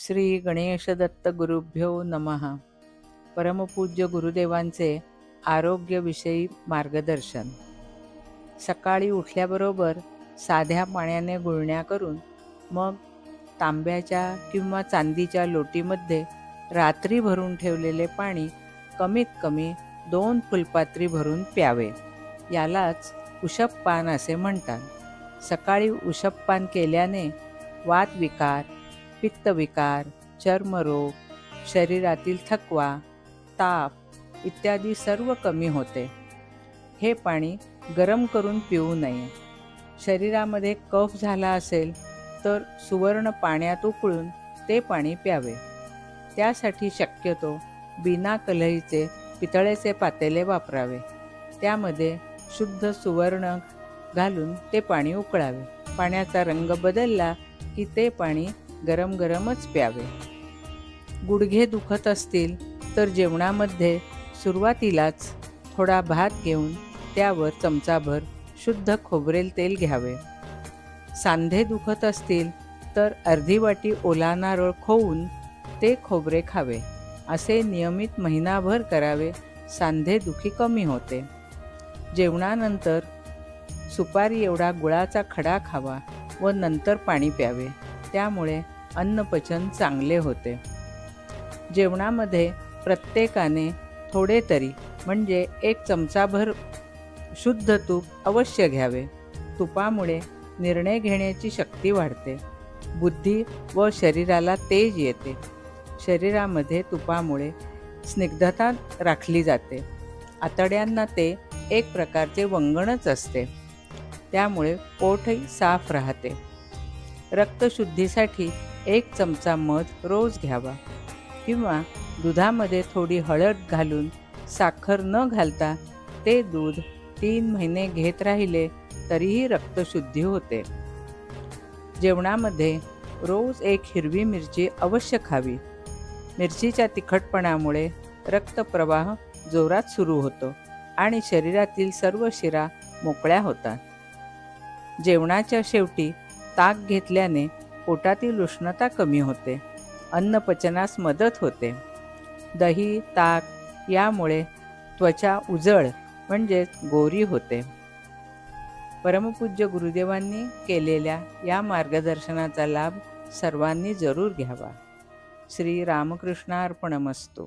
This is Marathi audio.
श्री गणेशदत्त गुरुभ्यो नमः. परमपूज्य गुरुदेवांचे आरोग्यविषयी मार्गदर्शन. सकाळी उठल्याबरोबर साध्या पाण्याने गुळण्या करून मग तांब्याच्या किंवा चांदीच्या लोटीमध्ये रात्री भरून ठेवलेले पाणी कमीत कमी दोन फुलपात्री भरून प्यावे. यालाच उषपपान असे म्हणतात. सकाळी उषपपान केल्याने वातविकार पित्तविकार चर्मरोग शरीरातील थकवा ताप इत्यादी सर्व कमी होते. हे पाणी गरम करून पिऊ नये. शरीरामध्ये कफ झाला असेल तर सुवर्ण पाण्यात उकळून ते पाणी प्यावे. त्यासाठी शक्यतो बिना कलईचे पितळेचे पातेले वापरावे. त्यामध्ये शुद्ध सुवर्ण घालून ते पाणी उकळावे. पाण्याचा रंग बदलला की ते पाणी गरम गरमच प्यावे. गुडघे दुखत असतील तर जेवणामध्ये सुरुवातीलाच थोडा भात घेऊन त्यावर चमचाभर शुद्ध खोबरेल तेल घ्यावे. सांधे दुखत असतील तर अर्धी वाटी ओला नारळ खोवून ते खोबरे खावे. असे नियमित महिनाभर करावे सांधे दुखी कमी होते. जेवणानंतर सुपारी एवढा गुळाचा खडा खावा व नंतर पाणी प्यावे. त्यामुळे अन्नपचन चांगले होते. जेवणामध्ये प्रत्येकाने थोडे तरी म्हणजे एक चमचाभर शुद्ध तूप अवश्य घ्यावे. तुपामुळे निर्णय घेण्याची शक्ती वाढते. बुद्धी व शरीराला तेज येते. शरीरामध्ये तुपामुळे स्निग्धता राखली जाते. आतड्यांना ते एक प्रकारचे वंगणच असते. त्यामुळे पोटही साफ राहते. रक्तशुद्धीसाठी एक चमचा मध रोज घ्यावा. किंवा दुधामध्ये थोडी हळद घालून साखर न घालता ते दूध तीन महिने घेत राहिले तरीही रक्तशुद्धी होते. जेवणामध्ये रोज एक हिरवी मिरची अवश्य खावी. मिरचीच्या तिखटपणामुळे रक्तप्रवाह जोरात सुरू होतो आणि शरीरातील सर्व शिरा मोकळ्या होतात. जेवणाच्या शेवटी ताक घेतल्याने पोटातील उष्णता कमी होते. अन्नपचनास मदत होते. दही ताक यामुळे त्वचा उजळ म्हणजेच गोरी होते. परमपूज्य गुरुदेवांनी केलेल्या या मार्गदर्शनाचा लाभ सर्वांनी जरूर घ्यावा. श्री रामकृष्णार्पणमस्तू.